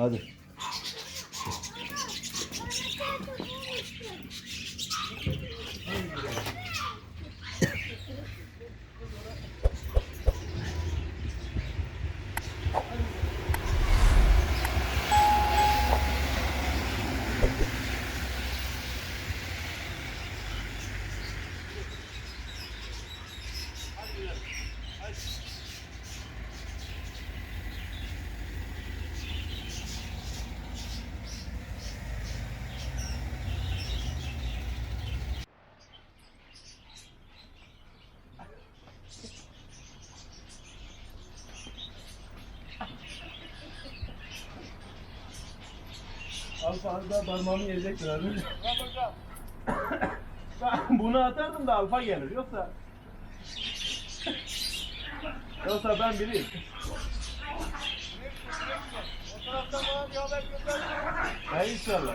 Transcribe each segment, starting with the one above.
Hadi. Az daha parmağımı yiyecektir abi. Bunu atardım da alfa gelir yoksa Yoksa ben bileyim. Ha inşallah.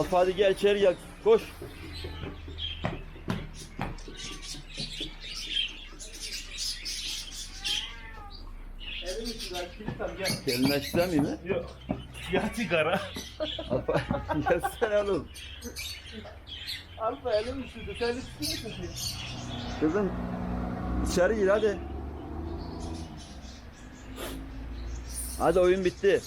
Alfa hadi gel içeri gel. Koş. Gelmek istemiyor mi? Yok. Ya sigara. Alfa gelsene oğlum. Alfa elim üşüdü. Sen müsün ki? Kızım içeri gir hadi. Hadi oyun bitti.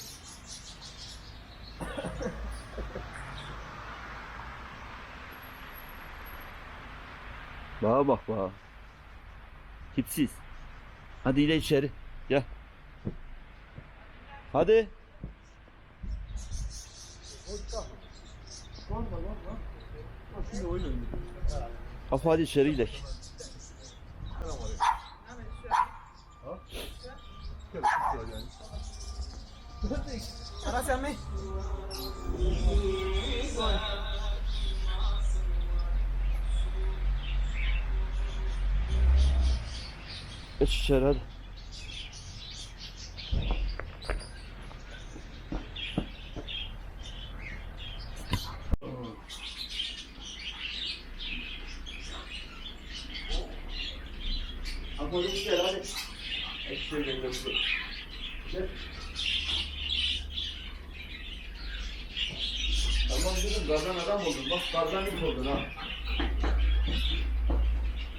Bağa bak bağa. Tipsiz. Hadi yine içeri. Gel. Hadi. Afa hadi içeri gidelim. Ara sen mi? Geç içeri hadi. Tamam. Dedim kardan adam oldun. Bak kardan ilk oldun ha.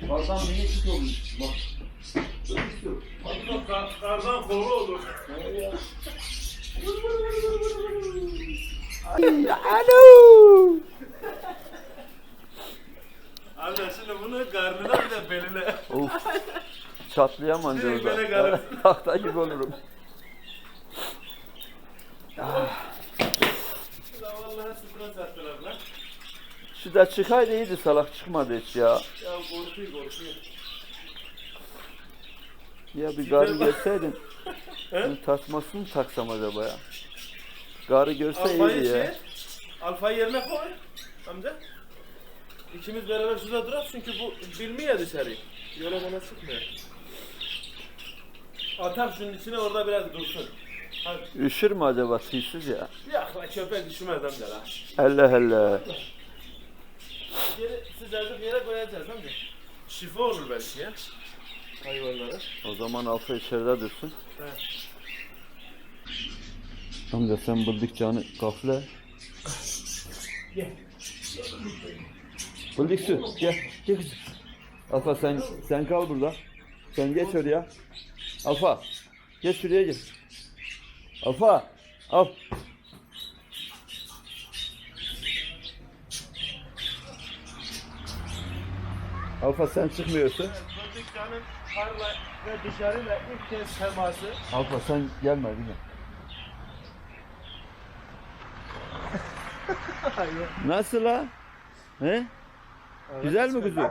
Kardan minik oldun. Bak. Hadi bak kar, kardan koru olur. Alo. Anne şimdi bunu karnına bir de beline. Of. Çatlayamam böyle karı. Tahta gibi olurum. Lan. Şu da çıkaydı iyiydi salak çıkmadı hiç ya. Ya korkuyor korkuyor. Ya bir garı görseydin. Bunun tasmasını taksam acaba ya? Garı görse Alfayı iyiydi şey, ya. alfayı yerine koy amca. İkimiz beraber şurada durak çünkü bu bilmiyor dışarıyı. Yola bana çıkmıyor. Atar şunun içine orada biraz dursun. Hadi. Üşür mü acaba tüysüz ya? Yok lan köpek düşmez amca lan. Allah Allah. Yeri sıcacık yere koyacağız amca. Şifa olur belki ya. Hayvanlara. O zaman alfa içeride dursun. He. Amca sen bulduk canı kafle. Gel. Bulduk su. Gel. Gel kızım. Alfa sen sen kal burada. Sen geç oraya. Alfa. Geç şuraya gel. Alfa. Al. Alfa sen çıkmıyorsun. Karla ve dışarıyla ilk kez teması. Alfa sen gelme güzel. Nasıl la? He? Güzel mi kuzu?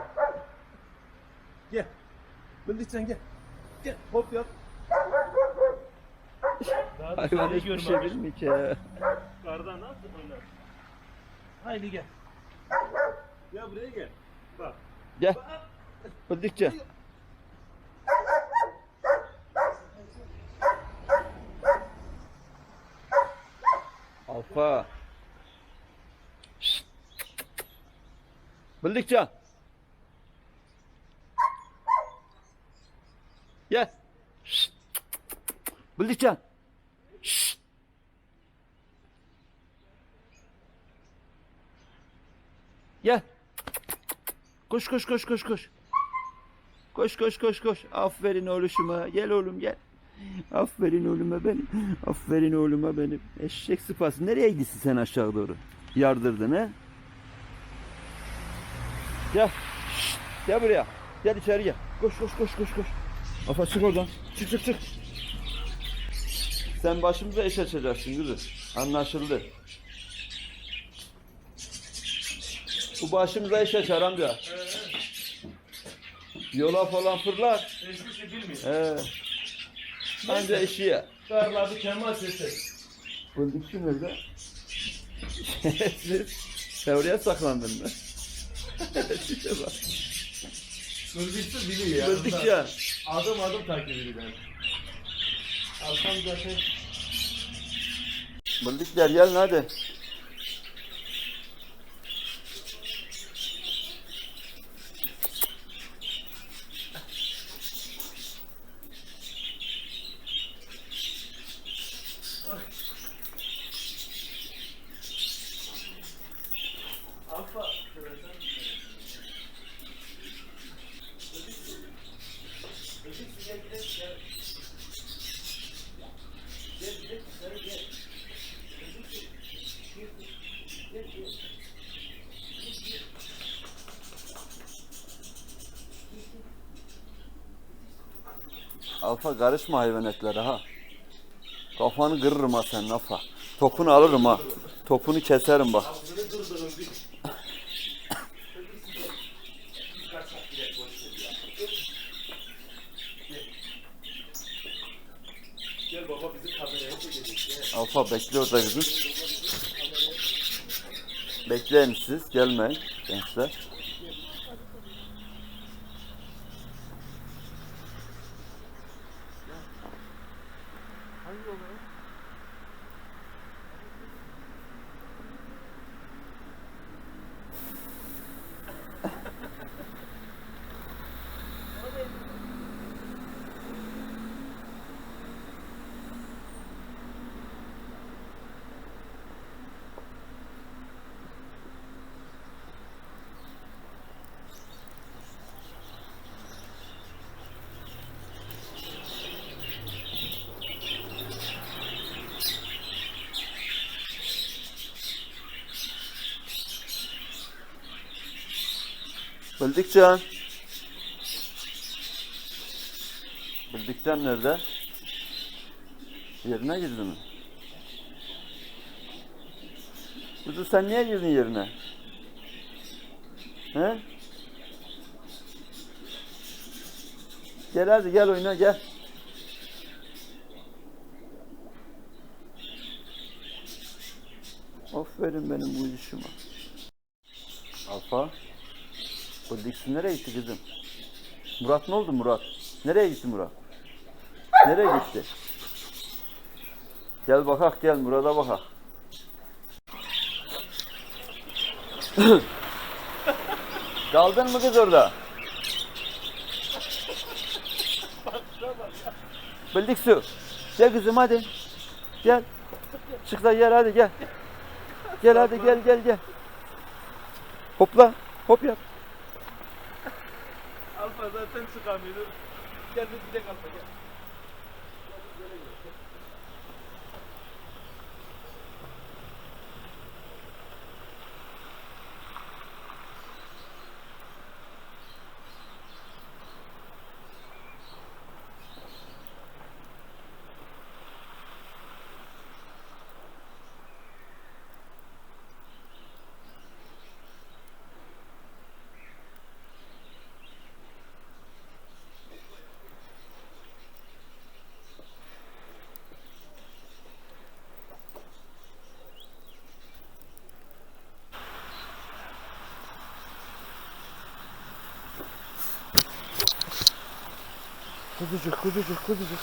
Gel. Bildikçen gel. Gel hop yap. Daha Hayvan hiçbir şey bilmiyor ki ya. Kardan nasıl oynar? Haydi gel. Ya buraya gel. Bak. Gel. Bildikçe. Alfa. Bildikçe. Gel. Şşt. Gel. Koş koş koş koş koş. Koş koş koş koş. Aferin oğluşuma. Gel oğlum gel. Aferin oğluma benim. Aferin oğluma benim. Eşek sıpası. Nereye gidiyorsun sen aşağı doğru? Yardırdın he? Gel. Şşt, Gel buraya. Gel içeri gel. Koş koş koş koş koş. Afa çık oradan. Çık çık çık. Sen başımıza iş açacaksın kızım. Anlaşıldı. Bu başımıza iş açar amca. Yola falan fırlar. He. Anca işi ya. Karla bir kemal sesi. Bulduk ki nerede? Sen oraya saklandın mı? Şişe bak. Bildikçe biliyor ya. Bulduk ya. Adım adım takip ediyor. Alsam zaten. Bulduk gel gelin hadi. Alfa karışma hayvanetlere ha. Kafanı kırırım ha sen Alfa. Topunu alırım ha. Topunu keserim bak. Bizi. Alfa bekle orada kızım. Bekleyin siz gelmeyin gençler. Bildikcan. Bildikcan nerede? Yerine girdi mi? Kuzu sen niye girdin yerine? He? Gel hadi gel oyna gel. Aferin benim bu işime. Alfa. Bu Dixon nereye gitti kızım? Murat ne oldu Murat? Nereye gitti Murat? Nereye gitti? Gel bakak gel Murat'a bakak. Kaldın mı kız orada? Bildik su. Gel kızım hadi. Gel. Çık da gel hadi gel. Gel hadi gel gel gel. Hopla. Hop yap zaten sıkamıyordu. Gel bir de kalma gel. Kuzucuk kuzucuk kuzucuk.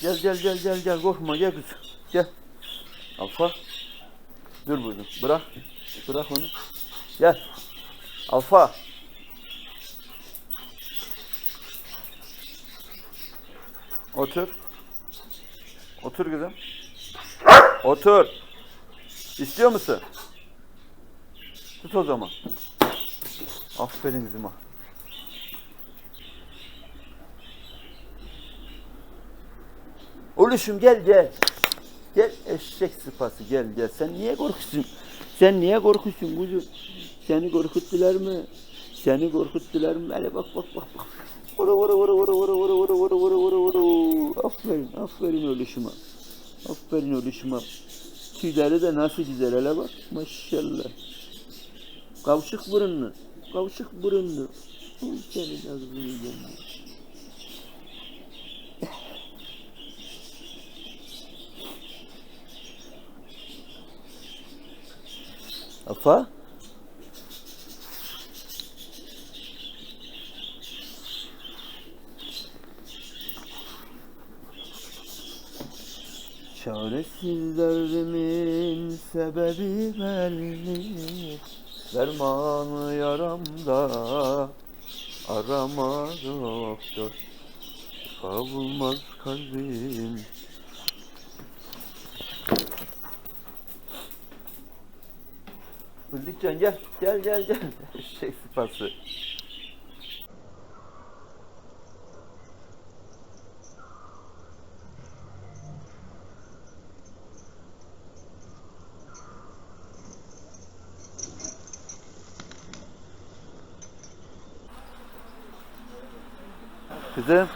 Gel gel gel gel gel korkma gel kız. Gel. Alfa. Dur burada. Bırak. Bırak onu. Gel. Alfa. Otur. Otur kızım. Otur. İstiyor musun? Tut o zaman. Aferin kızıma. Oluşum gel gel. Gel eşek sıpası gel gel. Sen niye korkuyorsun? Sen niye korkuyorsun kuzu? Seni korkuttular mı? Seni korkuttular mı? Hele bak bak bak bak. Vura vura vura vura vura vura vura vura vura vura vura. Aferin aferin oluşuma. Aferin oluşuma. Tüyleri de nasıl güzel hele bak. Maşallah. Kavşuk burunlu. Kavşuk burunlu. Uy, Senin ağzını yiyeceğim. Afa? Çaresiz derdimin sebebi belli Dermanı yaramda arama doktor Şifa bulmaz kalbim. Bildikcan gel gel gel gel. Eşek sıpası Kızım.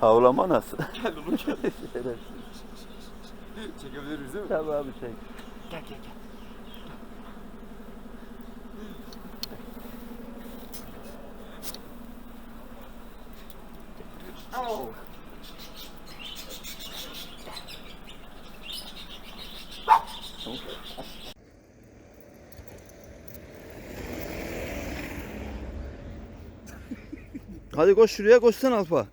Havlama nasıl? Gel oğlum gel. Çekebilir miyiz değil mi? Tamam abi çek. Gel gel gel. Hadi koş şuraya koşsan Alfa.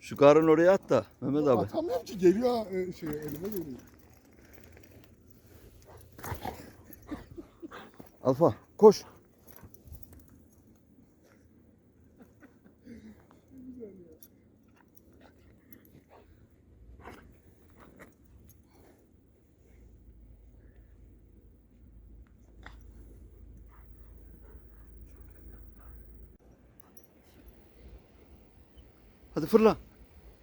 Şu karın oraya at da Mehmet abi. Atamıyorum ki geliyor e, şey elime geliyor. Alfa koş. هتغفر لها.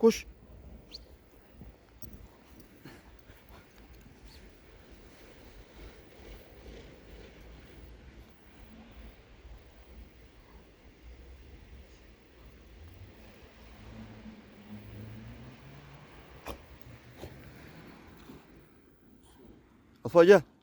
كش اطفال جه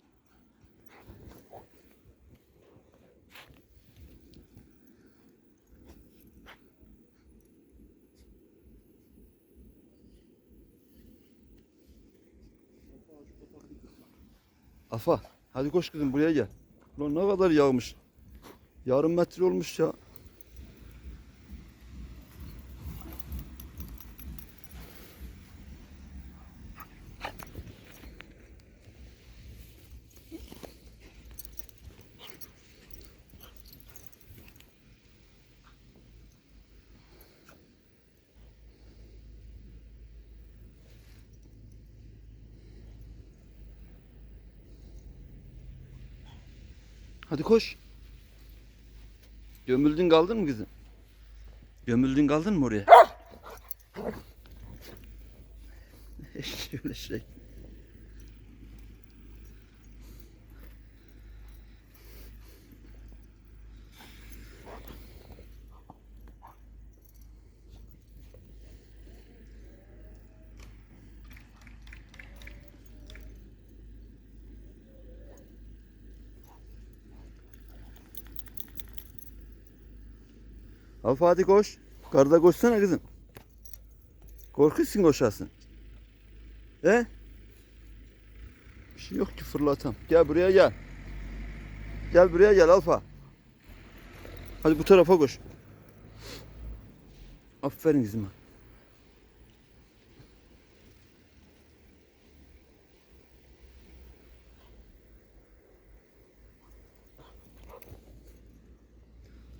hadi koş kızım buraya gel. Ulan ne kadar yağmış. Yarım metre olmuş ya. Hadi koş. Gömüldün kaldın mı kızım? Gömüldün kaldın mı oraya? Şöyle şey. Al Fatih koş. Karda koşsana kızım. Korkuyorsun koşasın. He? Bir şey yok ki fırlatam. Gel buraya gel. Gel buraya gel Alfa. Hadi bu tarafa koş. Aferin kızıma.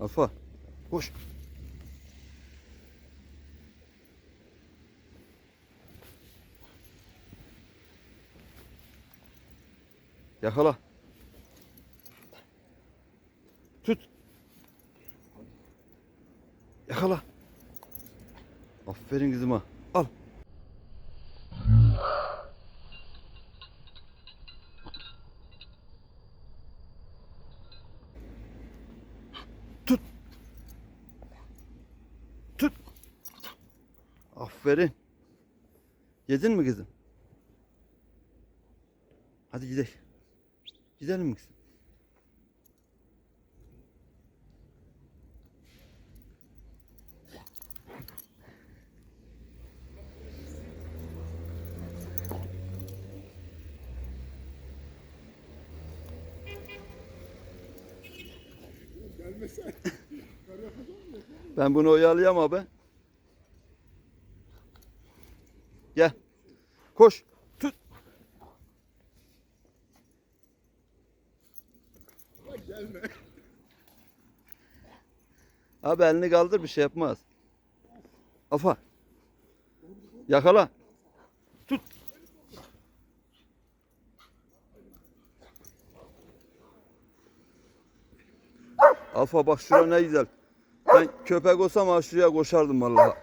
Alfa. Koş. Yakala. Tut. Yakala. Aferin kızıma. Al. Tut. Tut. Aferin. Yedin mi kızım? Hadi gidelim. Gidelim mi. Ben bunu oyalayamam abi. Gel. Koş. Tut. Gelme. Abi elini kaldır bir şey yapmaz. Afa. Yakala. Tut. Alfa bak şura ne güzel. Ben köpek olsam ha şuraya koşardım vallahi.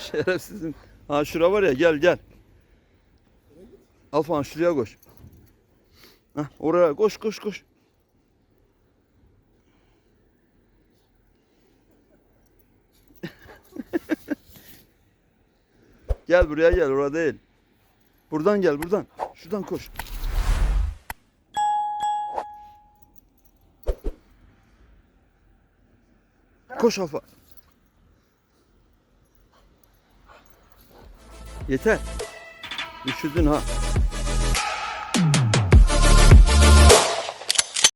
Şerefsizim. Ha şura var ya gel gel. Alfa şuraya koş. Hah, oraya koş koş koş. Gel buraya gel orada değil. Buradan gel buradan. Şuradan koş. Koş Alfa. Yeter. Üşüdün ha.